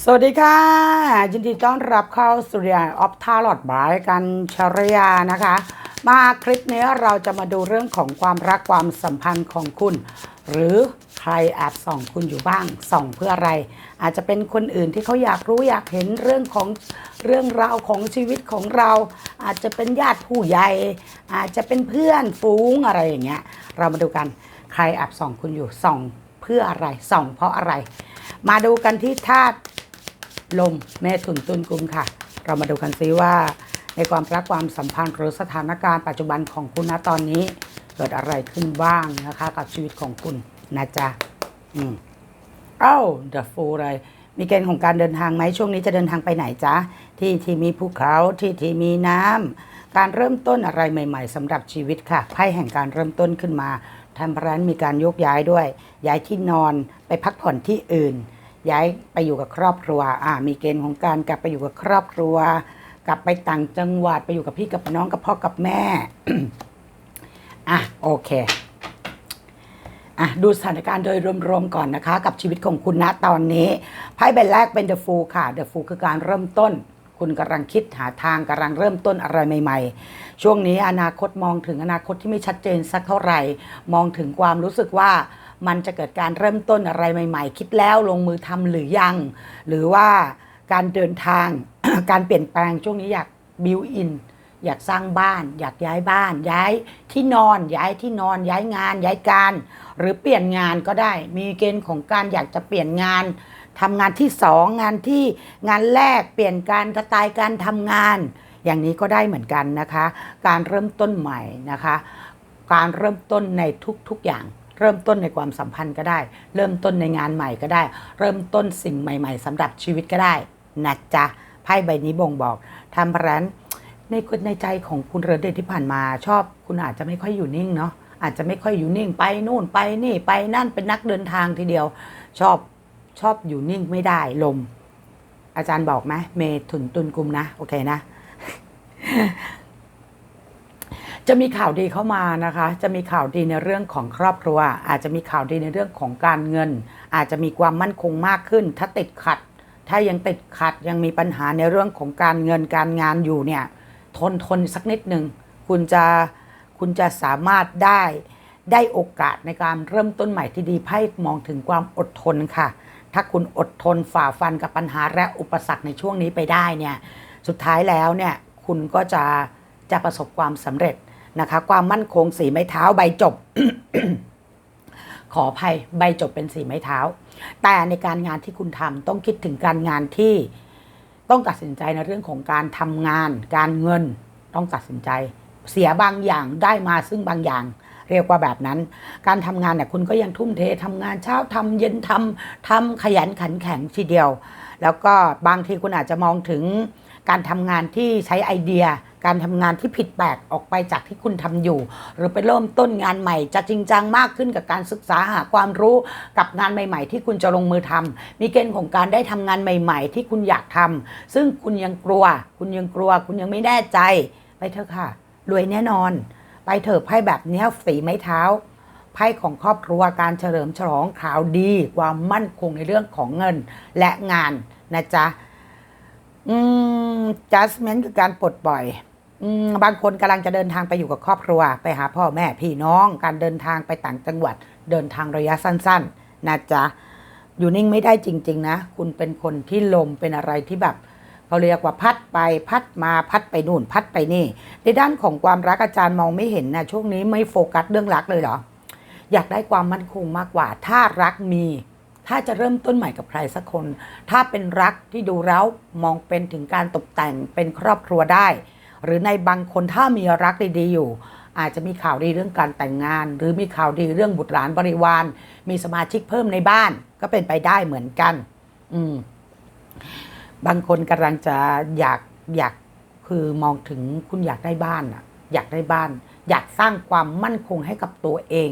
สวัสดีค่ะยินดีต้อนรับเข้าสุริยาออฟทาลอดบายกันชรยานะคะ มาคลิปนี้เราจะมาดูเรื่องของความรักความสัมพันธ์ของคุณ หรือใครแอบส่องคุณอยู่บ้างส่องเพื่ออะไร อาจจะเป็นคนอื่นที่เขาอยากรู้อยากเห็นเรื่องของเรื่องราวของชีวิตของเรา อาจจะเป็นญาติผู้ใหญ่ อาจจะเป็นเพื่อนฝูงอะไรอย่างเงี้ยเรามาดูกันใครแอบส่องคุณอยู่ส่องเพื่ออะไรส่องเพราะอะไร มาดูกันที่ธาตุ ลมเมถุนตุลกุมค่ะ เรามาดูกันซิว่า ในความรักความสัมพันธ์หรือสถานการณ์ปัจจุบันของคุณณตอนนี้ เกิดอะไรขึ้นบ้างนะคะ กับชีวิตของคุณนะจ๊ะอืมเอ้าเดอะฟูเลยมีเกณฑ์ของการเดินทางไหมช่วงนี้จะเดินทางไปไหนจ๊ะที่ที่มีภูเขาที่ที่มีน้ำการเริ่มต้นอะไรใหม่ ๆสำหรับชีวิตค่ะไพ่แห่งการเริ่มต้นขึ้นมาทำร้านมีการยกย้ายด้วย ย้ายที่นอนไปพักผ่อนที่อื่น ย้ายไปอยู่กับครอบครัวอ่ามีเกณฑ์ของการกลับไปอยู่กับครอบครัว กลับไปต่างจังหวัดไปอยู่กับพี่กับน้องกับพ่อกับแม่อะโอเคอะดูสถานการณ์โดยรวมๆก่อนนะคะ กับชีวิตของคุณณตอนนี้ไพ่ใบแรกเป็น The Fool ค่ะ The Fool คือการเริ่มต้น คุณกำลังคิดหาทางกำลังเริ่มต้นอะไรใหม่ ๆ ช่วงนี้อนาคตมองถึงอนาคตที่ไม่ชัดเจนสักเท่าไหร่ มองถึงความรู้สึกว่า มันจะเกิดการเริ่มต้นอะไรใหม่ ๆ คิดแล้วลงมือทำหรือยัง หรือว่าการเดินทาง การเปลี่ยนแปลงช่วงนี้อยากบิวอินอยากสร้างบ้าน อยากย้ายบ้าน ย้ายที่นอน ย้ายที่นอน ย้ายงาน ย้ายการ หรือเปลี่ยนงานก็ได้ มีเกณฑ์ของการอยากจะเปลี่ยนงานทำงานที่สองงานที่งานแรกเปลี่ยนการสไตล์การทำงาน อย่างนี้ก็ได้เหมือนกันนะคะ การเริ่มต้นใหม่นะคะ การเริ่มต้นในทุกๆอย่าง เริ่มต้นในความสัมพันธ์ก็ได้ เริ่มต้นในงานใหม่ก็ได้ เริ่มต้นสิ่งใหม่ ๆสำหรับชีวิตก็ได้นะจ๊ะไพ่ใบนี้บ่งบอกทำร้านในในใจของคุณเรเดชที่ผ่านมาชอบ คุณอาจจะไม่ค่อยอยู่นิ่งเนาะอาจจะไม่ค่อยอยู่นิ่งไปนู่นไปนี่ไปนั่นเป็นนักเดินทางทีเดียว ชอบชอบอยู่นิ่งไม่ได้ลม อาจารย์บอกไหมเมถุนตุนกุมนะ โอเคนะ จะมีข่าวดีเข้ามานะคะ จะมีข่าวดีในเรื่องของครอบครัว อาจจะมีข่าวดีในเรื่องของการเงิน อาจจะมีความมั่นคงมากขึ้น ถ้าติดขัด ถ้ายังติดขัดยังมีปัญหาในเรื่องของการเงินการงานอยู่เนี่ยทนทนสักนิดหนึ่งคุณจะคุณจะสามารถได้ได้โอกาสในการเริ่มต้นใหม่ที่ดีไพ่มองถึงความอดทนค่ะ ถ้าคุณอดทนฝ่าฟันกับปัญหาและอุปสรรคในช่วงนี้ไปได้เนี่ย สุดท้ายแล้วเนี่ยคุณก็จะจะประสบความสำเร็จ นะคะ ความมั่นคงสีไม้เท้าใบจบ ขออภัยใบจบเป็นสีไม้เท้า แต่ในการงานที่คุณทำต้องคิดถึงการงานที่ต้องตัดสินใจในเรื่องของการทำงาน การเงินต้องตัดสินใจ เสียบางอย่างได้มาซึ่งบางอย่างเรียกว่าแบบนั้น การทำงานเนี่ยคุณก็ยังทุ่มเททำงานเช้าทำเย็นทำทำขยันขันแข็งทีเดียว แล้วก็บางทีคุณอาจจะมองถึงการทำงานที่ใช้ไอเดีย การทำงานที่ผิดแปลกออกไปจากที่คุณทำอยู่ หรือไปเริ่มต้นงานใหม่ จะจริงจังมากขึ้นกับการศึกษาหาความรู้กับงานใหม่ ๆ ที่คุณจะลงมือทำมีเกณฑ์ของการได้ทำงานใหม่ ๆ ที่คุณอยากทำซึ่งคุณยังกลัว คุณยังกลัว คุณยังไม่แน่ใจ ไปเถอะค่ะ รวยแน่นอน ไปเถอะไพ่แบบนี้ฝีไม้เท้าไพ่ของครอบครัวการเฉลิมฉลองข่าวดี ความมั่นคงในเรื่องของเงินและงานนะจ๊ะ อืม judgment คือการปลดปล่อย บางคนกำลังจะเดินทางไปอยู่กับครอบครัว ไปหาพ่อแม่พี่น้อง การเดินทางไปต่างจังหวัด เดินทางระยะสั้น ๆนะจ๊ะอยู่นิ่งไม่ได้จริง ๆ นะ คุณเป็นคนที่ลมเป็นอะไรที่แบบเขาเรียกว่าพัดไปพัดมาพัดไปนู่นพัดไปนี่ ในด้านของความรักอาจารย์มองไม่เห็นนะช่วงนี้ไม่โฟกัสเรื่องรักเลยเหรออยากได้ความมั่นคงมากกว่า ถ้ารักมี ถ้าจะเริ่มต้นใหม่กับใครสักคน ถ้าเป็นรักที่ดูแล้วมองเป็นถึงการตกแต่งเป็นครอบครัวได้ หรือในบางคนถ้ามีรักดีๆอยู่ อาจจะมีข่าวดีเรื่องการแต่งงาน หรือมีข่าวดีเรื่องบุตรหลานบริวาร มีสมาชิกเพิ่มในบ้าน ก็เป็นไปได้เหมือนกัน อืม บางคนกำลังจะอยากอยากคือมองถึงคุณอยากได้บ้านอะอยากได้บ้าน อยากสร้างความมั่นคงให้กับตัวเอง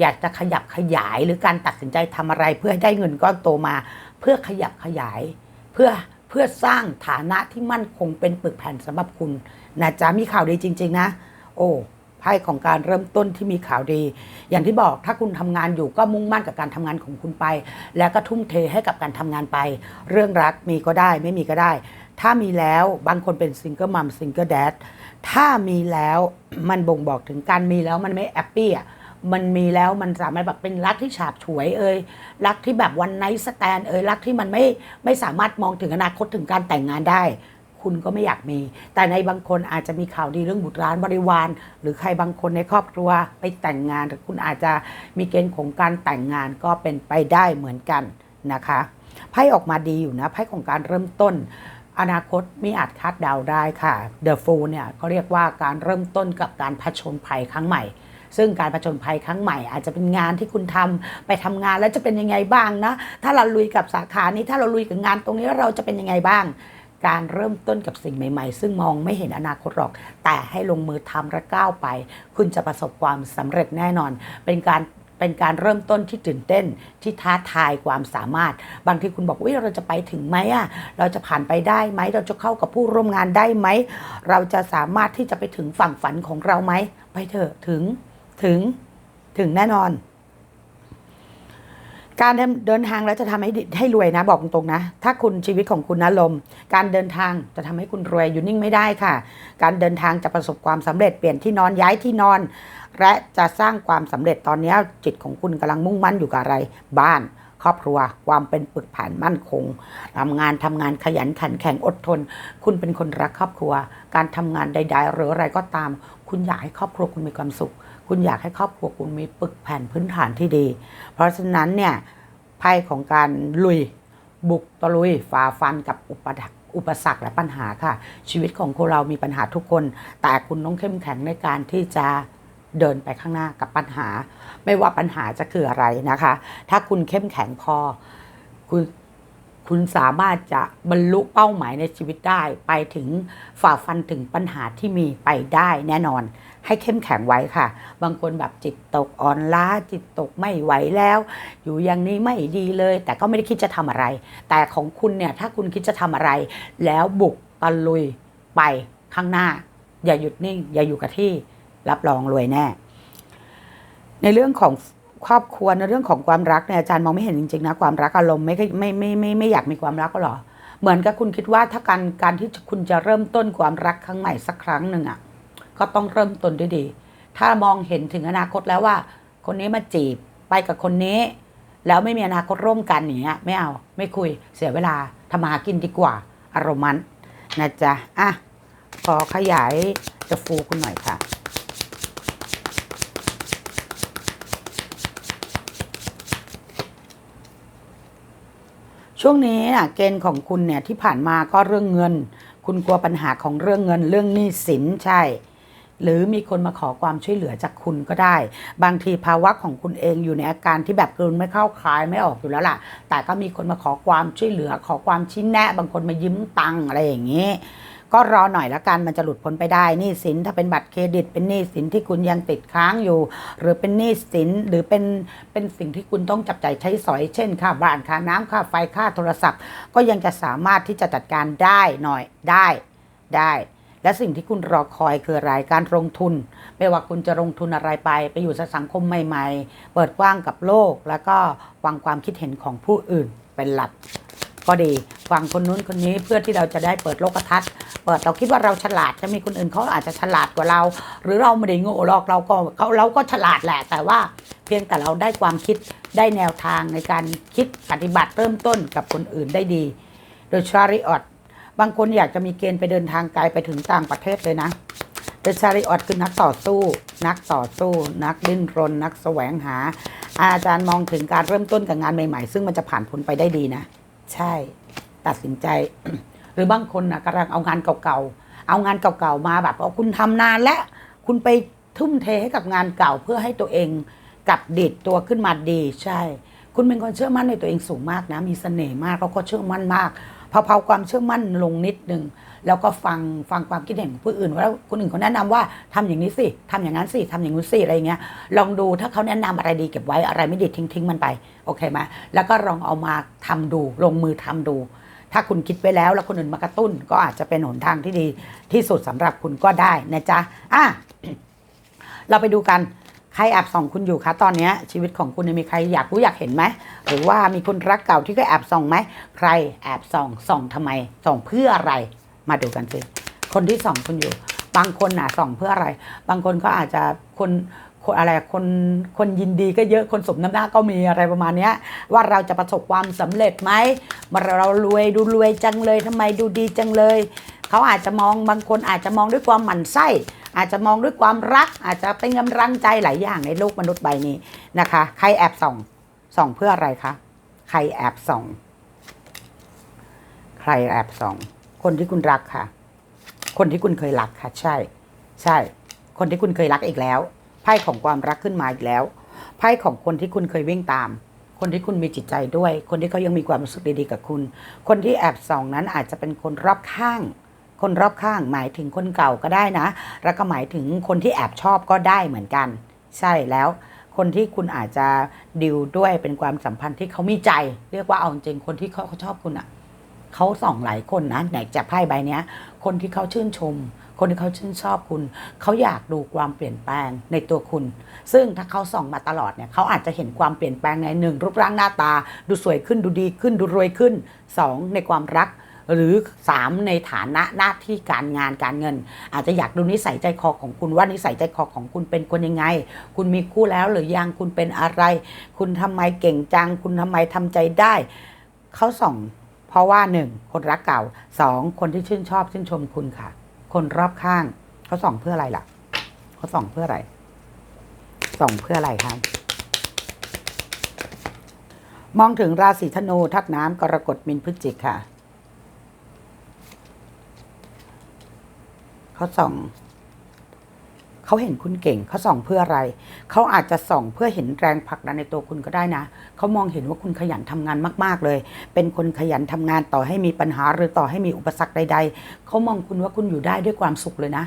อยากจะขยับขยายหรือการตัดสินใจทำอะไร เพื่อให้ได้เงินก้อนโตมา เพื่อขยับขยาย เพื่อ เพื่อสร้างฐานะที่มั่นคงเป็นปึกแผ่นสำหรับคุณนะจ๊ะมีข่าวดีจริง ๆ นะ โอ้ไพ่ของการเริ่มต้นที่มีข่าวดี อย่างที่บอกถ้าคุณทำงานอยู่ก็มุ่งมั่นกับการทำงานของคุณไป แล้วก็ทุ่มเทให้กับการทำงานไป เรื่องรักมีก็ได้ไม่มีก็ได้ ถ้ามีแล้วบางคนเป็นซิงเกิลมัมซิงเกิลแดดถ้ามีแล้วมันบ่งบอกถึงการมีแล้วมันไม่แอปปี้อะ มันมีแล้วมันสามารถแบบเป็นรักที่ฉาบฉวยเอ่ยรักที่แบบวันไนท์สแตนเอ่ยรักที่มันไม่ไม่สามารถมองถึงอนาคตถึงการแต่งงานได้ คุณก็ไม่อยากมี แต่ในบางคนอาจจะมีข่าวดีเรื่องบุตรร้านบริวาร หรือใครบางคนในครอบครัวไปแต่งงานหรือคุณอาจจะมีเกณฑ์ของการแต่งงานก็เป็นไปได้เหมือนกันนะคะไพ่ออกมาดีอยู่นะไพ่ของการเริ่มต้นอนาคตมีอาจคาดเดาได้ค่ะ The Fool เนี่ยก็เรียกว่าการเริ่มต้นกับการผชนภัยครั้งใหม่ ซึ่งการผจญภัยครั้งใหม่ อาจจะเป็นงานที่คุณทำไปทำงานแล้วจะเป็นยังไงบ้างนะถ้าเราลุยกับสาขานี้ถ้าเราลุยกับงานตรงนี้เราจะเป็นยังไงบ้าง การเริ่มต้นกับสิ่งใหม่ ๆ ซึ่งมองไม่เห็นอนาคตหรอก แต่ให้ลงมือทำและก้าวไป คุณจะประสบความสำเร็จแน่นอน เป็นการเป็นการเริ่มต้นที่ตื่นเต้นที่ท้าทายความสามารถ บางทีคุณบอกว่าเราจะไปถึงไหมอะเราจะผ่านไปได้ไหม เราจะเข้ากับผู้ร่วมงานได้ไหม เราจะสามารถที่จะไปถึงฝั่งฝันของเราไหม ไปเถอะถึง ถึงถึงแน่นอน การเดินทางแล้วจะทำให้ให้รวยนะ บอกตรงๆนะ ถ้าคุณชีวิตของคุณนะลม การเดินทางจะทำให้คุณรวยอยู่นิ่งไม่ได้ค่ะ การเดินทางจะประสบความสำเร็จเปลี่ยนที่นอนย้ายที่นอน และจะสร้างความสำเร็จตอนนี้จิตของคุณกำลังมุ่งมั่นอยู่กับอะไร บ้านครอบครัวความเป็นปึกผ่านมั่นคงทำงานทำงานขยันขันแข็งอดทน คุณเป็นคนรักครอบครัว การทำงานใด ๆ หรืออะไรก็ตาม คุณอยากให้ครอบครัวคุณมีความสุข คุณอยากให้ครอบครัวคุณมีปึกแผ่นพื้นฐานที่ดี เพราะฉะนั้นเนี่ยไพ่ของการลุยบุกตะลุยฝ่าฟันกับอุปสรรคอุปสรรคและปัญหาค่ะ ชีวิตของคนเรามีปัญหาทุกคน แต่คุณต้องเข้มแข็งในการที่จะเดินไปข้างหน้ากับปัญหา ไม่ว่าปัญหาจะคืออะไรนะคะ ถ้าคุณเข้มแข็งพอ คุณคุณสามารถจะบรรลุเป้าหมายในชีวิตได้ ไปถึงฝ่าฟันถึงปัญหาที่มีไปได้แน่นอน ให้เข้มแข็งไว้ค่ะ บางคนแบบจิตตกอ่อนล้าจิตตกไม่ไหวแล้ว อยู่อย่างนี้ไม่ดีเลย แต่ก็ไม่ได้คิดจะทำอะไร แต่ของคุณเนี่ยถ้าคุณคิดจะทำอะไร แล้วบุกตะลุยไปข้างหน้า อย่าหยุดนิ่ง อย่าอยู่กับที่รับรองรวยแน่ ในเรื่องของครอบครัวในเรื่องของความรักเนี่ยอาจารย์มองไม่เห็นจริงๆนะความรักอารมณ์ไม่ไม่ไม่ไม่ไม่อยากมีความรักก็หรอเหมือนกับคุณคิดว่าถ้าการการที่คุณจะเริ่มต้นความรักครั้งใหม่สักครั้งหนึ่งอะ ก็ต้องเริ่มต้นด้วยดี ถ้ามองเห็นถึงอนาคตแล้วว่า คนนี้มาจีบไปกับคนนี้ แล้วไม่มีอนาคตร่วมกันอย่างเงี้ยไม่เอาไม่คุยเสียเวลาทำมาหากินดีกว่า อารมณ์มันนะจ๊ะอะขอขยายจะฟูคุณหน่อยค่ะช่วงนี้นะเกณฑ์ของคุณเนี่ยที่ผ่านมาก็เรื่องเงิน คุณกลัวปัญหาของเรื่องเงินเรื่องหนี้สินใช่ หรือมีคนมาขอความช่วยเหลือจากคุณก็ได้ บางทีภาวะของคุณเองอยู่ในอาการที่แบบกลืนไม่เข้าคายไม่ออกอยู่แล้วล่ะ แต่ก็มีคนมาขอความช่วยเหลือ ขอความชี้แนะ บางคนมายืมตังค์อะไรอย่างนี้ ก็รอหน่อยละกันมันจะหลุดพ้นไปได้นี้สินถ้าเป็นบัตรเครดิต เป็นหนี้สินที่คุณยังติดค้างอยู่ หรือเป็นหนี้สินหรือเป็นเป็นสิ่งที่คุณต้องจับใจ่ายใช้สอยเช่นค่าบ้านค่าน้ำค่าไฟค่าโทรศัพท์ ก็ยังจะสามารถที่จะจัดการได้หน่อยได้ได้ และสิ่งที่คุณรอคอยคืออะไรการลงทุน ไม่ว่าคุณจะลงทุนอะไรไป ไปอยู่สังคมใหม่ ๆ เปิดกว้างกับโลก แล้วก็ฟังความคิดเห็นของผู้อื่นเป็นหลักก็ดีฟังคนนู้นคนนี้เพื่อที่เราจะได้เปิดโลกทัศน์เปิดเราคิดว่าเราฉลาดจะมีคนอื่นเขาอาจจะฉลาดกว่าเรา หรือเราไม่ได้โง่หรอกเราก็เขาเราก็ฉลาดแหละ แต่ว่าเพียงแต่เราได้ความคิดได้แนวทางในการคิดปฏิบัติเริ่มต้นกับคนอื่นได้ดี โดยชาริออต บางคนอยากจะมีเกณฑ์ไปเดินทางไกลไปถึงต่างประเทศเลยนะโดชาริออตคือนักต่อสู้ นักต่อสู้ นักดิ้นรน นักแสวงหา อาจารย์มองถึงการเริ่มต้นกับงานใหม่ๆ ซึ่งมันจะผ่านพ้นไปได้ดีนะ ใช่ ตัดสินใจ หรือบางคนนะกำลังเอางานเก่าๆ เอางานเก่าๆมาแบบว่าคุณทำนานแล้วคุณไปทุ่มเทให้กับงานเก่าเพื่อให้ตัวเองกลับดิดตัวขึ้นมาดี ใช่ คุณเป็นคนเชื่อมั่นในตัวเองสูงมากนะ มีเสน่ห์มากแล้วก็เชื่อมั่นมาก เผาๆความเชื่อมั่นลงนิดนึงแล้วก็ฟังฟังความคิดเห็นของผู้อื่นว่าคนอื่นเขาแนะนำว่าทำอย่างนี้สิทำอย่างนั้นสิทำอย่างนู้นสิอะไรเงี้ยลองดูถ้าเขาแนะนำอะไรดีเก็บไว้อะไรไม่ดีทิ้งทิ้งมันไปโอเคไหมแล้วก็ลองเอามาทำดูลงมือทำดู ถ้าคุณคิดไว้แล้วแล้วคนอื่นมากระตุ้น ก็อาจจะเป็นหนทางที่ดีที่สุดสำหรับคุณก็ได้นะจ๊ะอะเราไปดูกัน ใครแอบส่องคุณอยู่คะตอนนี้ชีวิตของคุณมีใครอยากรู้อยากเห็นไหมหรือว่ามีคนรักเก่าที่เคยแอบส่องไหมใครแอบส่องส่องทำไมส่องเพื่ออะไรมาดูกันสิคนที่ส่องคุณอยู่ บางคนน่ะส่องเพื่ออะไร บางคนก็อาจจะคนคนอะไรคนคนยินดีก็เยอะคนสมน้ำหน้าก็มีอะไรประมาณนี้ว่าเราจะประสบความสำเร็จไหมมาเรารวยดูรวยจังเลยทำไมดูดีจังเลย เขาอาจจะมองบางคนอาจจะมองด้วยความหมั่นไส้ อาจจะมองด้วยความรัก อาจจะเป็นกำลังใจหลายอย่างในโลกมนุษย์ใบนี้นะคะ ใครแอบส่องส่องเพื่ออะไรคะใครแอบส่อง ใครแอบส่อง คนที่คุณรักค่ะ คนที่คุณเคยรักค่ะ ใช่ ใช่ คนที่คุณเคยรักอีกแล้วไพ่ของความรักขึ้นมาอีกแล้วไพ่ของคนที่คุณเคยวิ่งตาม คนที่คุณมีจิตใจด้วย คนที่เขายังมีความรู้สึกดีๆกับคุณ คนที่แอบส่องนั้นอาจจะเป็นคนรอบข้าง คนรอบข้างหมายถึงคนเก่าก็ได้นะ แล้วก็หมายถึงคนที่แอบชอบก็ได้เหมือนกัน ใช่แล้วคนที่คุณอาจจะดิวด้วยเป็นความสัมพันธ์ที่เขามีใจ เรียกว่าเอาจริงคนที่เขาเขาชอบคุณอะเขาส่องหลายคนนะไหนจากไพ่ใบเนี้ยคนที่เขาชื่นชม คนที่เขาชื่นชอบคุณ เขาอยากดูความเปลี่ยนแปลงในตัวคุณ ซึ่งถ้าเขาส่องมาตลอดเนี่ยเขาอาจจะเห็นความเปลี่ยนแปลงในหนึ่งรูปร่างหน้าตา ดูสวยขึ้นดูดีขึ้นดูรวยขึ้นสองในความรัก หรือ 3 ในฐานะหน้าที่การงานการเงิน อาจจะอยากดูนิสัยใจคอของคุณว่านิสัยใจคอของคุณเป็นคนยังไง คุณมีคู่แล้วหรือยังคุณเป็นอะไร คุณทำไมเก่งจัง คุณทำไมทำใจได้เขาส่องเพราะว่าหนึ่งคนรักเก่าสองคนที่ชื่นชอบชื่นชมคุณค่ะ คนรอบข้างเขาส่องเพื่ออะไรล่ะเขาส่องเพื่ออะไรส่องเพื่ออะไรครับมองถึงราศีธนูทักน้ำกรกฎมินพฤศจิกค่ะ เขาส่องเขาเห็นคุณเก่งเขาส่องเพื่ออะไร เขาอาจจะส่องเพื่อเห็นแรงผลักดันในตัวคุณก็ได้นะ เขามองเห็นว่าคุณขยันทำงานมาก ๆเลย เป็นคนขยันทำงานต่อให้มีปัญหาหรือต่อให้มีอุปสรรคใด ๆ เขามองคุณว่าคุณอยู่ได้ด้วยความสุขเลยนะ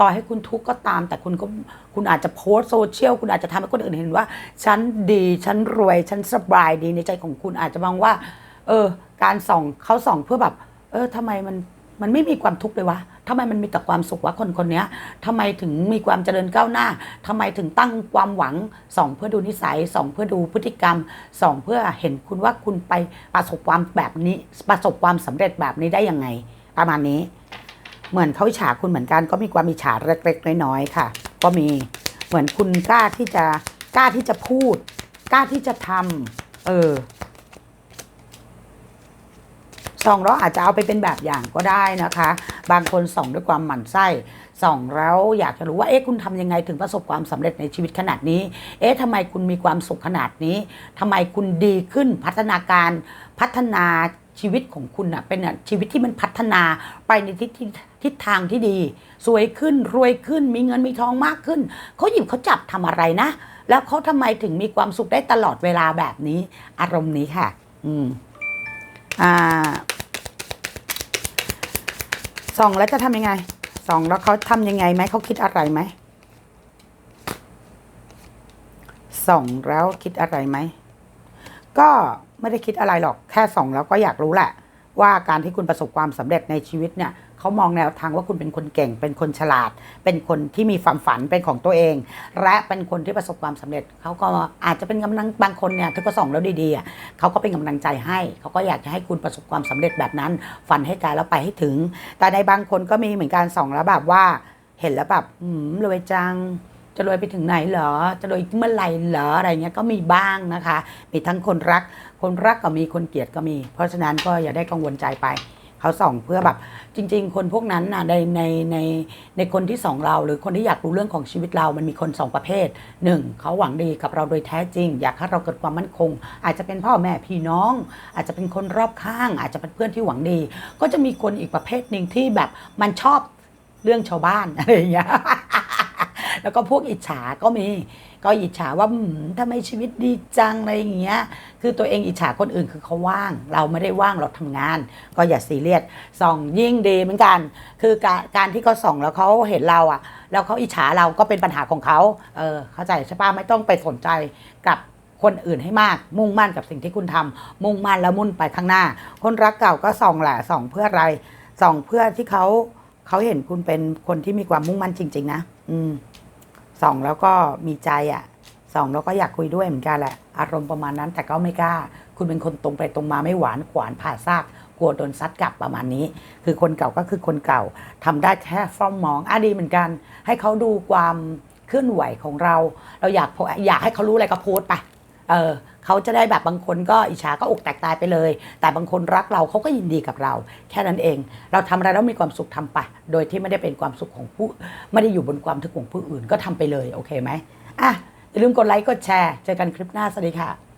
ต่อให้คุณทุกข์ก็ตาม แต่คุณก็คุณอาจจะโพสโซเชียลคุณอาจจะทำให้คนอื่นเห็นว่า ฉันดีฉันรวยฉันสบายดีในใจของคุณอาจจะมองว่า เออ การส่องเขาส่องเพื่อแบบ เออทำไมมันมันไม่มีความทุกข์เลยวะ ทำไมมันมีแต่ความสุขวะคนคนนี้ทำไมถึงมีความเจริญก้าวหน้าทำไมถึงตั้งความหวังส่องเพื่อดูนิสัยส่องเพื่อดูพฤติกรรมส่องเพื่อเห็นคุณว่าคุณไปประสบความแบบนี้ประสบความสำเร็จแบบนี้ได้ยังไง ประมาณนี้ เหมือนเขาอิจฉาคุณเหมือนกันก็มีความอิจฉาเล็กๆน้อยๆค่ะ ก็มีเหมือนคุณกล้าที่จะกล้าที่จะพูด กล้าที่จะทำเออสองแล้วอาจจะเอาไปเป็นแบบอย่างก็ได้นะคะ บางคนส่องด้วยความหมั่นไส้ส่องแล้วอยากจะรู้ว่าเอ๊ะคุณทำยังไงถึงประสบความสำเร็จในชีวิตขนาดนี้ เอ๊ะทำไมคุณมีความสุขขนาดนี้ทำไมคุณดีขึ้นพัฒนาการพัฒนาชีวิตของคุณอะเป็นชีวิตที่มันพัฒนาไปในทิศทิศทิศทางที่ดี สวยขึ้นรวยขึ้น มีเงินมีทองมากขึ้นเขาหยิบเขาจับทำอะไรนะ แล้วเขาทำไมถึงมีความสุขได้ตลอดเวลาแบบนี้ อารมณ์นี้ค่ะ อืมอ่า ส่องแล้วจะทำยังไงส่องแล้วเขาทำยังไงไหมเขาคิดอะไรไหมส่องแล้วคิดอะไรไหมก็ไม่ได้คิดอะไรหรอกแค่ส่องแล้วก็อยากรู้แหละ ว่าการที่คุณประสบความสำเร็จในชีวิตเนี่ย เขามองแนวทางว่าคุณเป็นคนเก่ง เป็นคนฉลาด เป็นคนที่มีความฝันเป็นของตัวเอง และเป็นคนที่ประสบความสำเร็จเขาก็อาจจะเป็นกำลังบางคนเนี่ยถ้าก็ส่องแล้วดีๆเขาก็เป็นกำลังใจให้เขาก็อยากจะให้คุณประสบความสำเร็จแบบนั้น ฝันให้ไกลแล้วไปให้ถึง แต่ในบางคนก็มีเหมือนการส่องแล้วแบบว่าเห็นแล้วแบบอืมรวยจังจะรวยไปถึงไหนเหรอ จะรวยเมื่อไหร่เหรออะไรเงี้ยก็มีบ้างนะคะ มีทั้งคนรัก คนรักก็มีคนเกลียดก็มี เพราะฉะนั้นก็อย่าได้กังวลใจไป เขาส่องเพื่อแบบ จริง ๆ คนพวกนั้นนะในในในในคนที่ส่องเรา หรือคนที่อยากรู้เรื่องของชีวิตเรา มันมีคนสองประเภทหนึ่งเขาหวังดีกับเราโดยแท้จริง อยากให้เราเกิดความมั่นคง อาจจะเป็นพ่อแม่พี่น้อง อาจจะเป็นคนรอบข้าง อาจจะเป็นเพื่อนที่หวังดี ก็จะมีคนอีกประเภทหนึ่งที่แบบมันชอบเรื่องชาวบ้านอะไรอย่างเงี้ยแล้วก็พวกอิจฉาก็มี ก็อิจฉาว่าทำไมชีวิตดีจังอะไรอย่างเงี้ย คือตัวเองอิจฉาคนอื่นคือเขาว่าง เราไม่ได้ว่างเราทำงาน ก็อย่าซีเรียสส่องยิ่งดีเหมือนกัน คือการการที่เขาส่องแล้วเขาเห็นเราอะแล้วเขาอิจฉาเราก็เป็นปัญหาของเขาเออเข้าใจใช่ปะไม่ต้องไปสนใจกับคนอื่นให้มาก มุ่งมั่นกับสิ่งที่คุณทำมุ่งมั่นแล้วมุ่นไปข้างหน้า คนรักเก่าก็ส่องแหละส่องเพื่ออะไรส่องเพื่อที่เขาเขาเห็นคุณเป็นคนที่มีความมุ่งมั่นจริง ๆ นะ อืม สองแล้วก็มีใจอะสองแล้วก็อยากคุยด้วยเหมือนกันแหละ อารมณ์ประมาณนั้นแต่ก็ไม่กล้า คุณเป็นคนตรงไปตรงมาไม่หวานขวานผ่าซากกลัวโดนซัดกลับประมาณนี้ คือคนเก่าก็คือคนเก่าทำได้แค่ฟ้องมองอะดีเหมือนกัน ให้เขาดูความเคลื่อนไหวของเรา เราอยากโพอยากให้เขารู้อะไรก็โพสต์ไป เออเขาจะได้แบบบางคนก็อิจฉาก็อกแตกตายไปเลย แต่บางคนรักเราเขาก็ยินดีกับเรา แค่นั้นเอง เราทำอะไรแล้วมีความสุขทำไป โดยที่ไม่ได้เป็นความสุขของผู้ ไม่ได้อยู่บนความทุกข์ของผู้อื่นก็ทำไปเลย โอเคไหมอะอย่าลืมกดไลค์กดแชร์เจอกันคลิปหน้าสวัสดีค่ะ